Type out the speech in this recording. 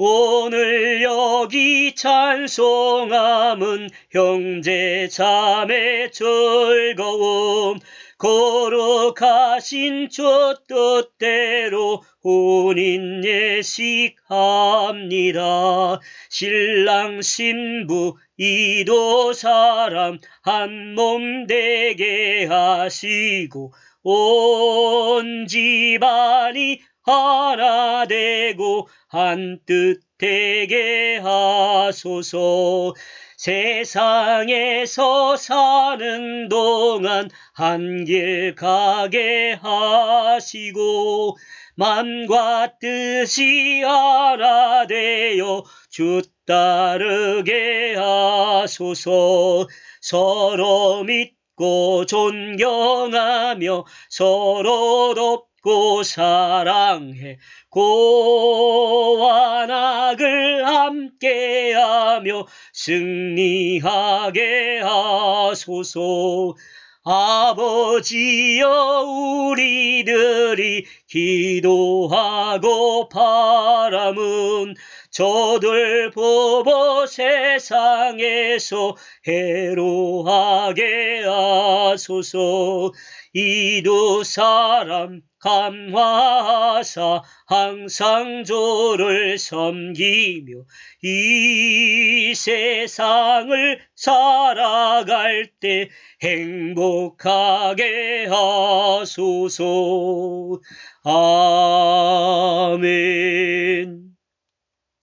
오늘 여기 찬송함은 형제 자매 즐거움 거룩하신 주 뜻대로 혼인 예식합니다. 신랑 신부 이도 사람 한 몸 되게 하시고 온 집안이 하나 되고 한 뜻 되게 하소서. 세상에서 사는 동안 한 길 가게 하시고 맘과 뜻이 하나 되어 주 따르게 하소서. 서로 믿고 존경하며 서로 돕 고 사랑해. 고와 낙을 함께하며 승리하게 하소서 아버지여 우리들이 기도하고 바람은 저들 보고 세상에서 해로하게 하소서. 이 두 사람 감화하사 항상 조를 섬기며 이 세상을 살아갈 때 행복하게 하소서. 아멘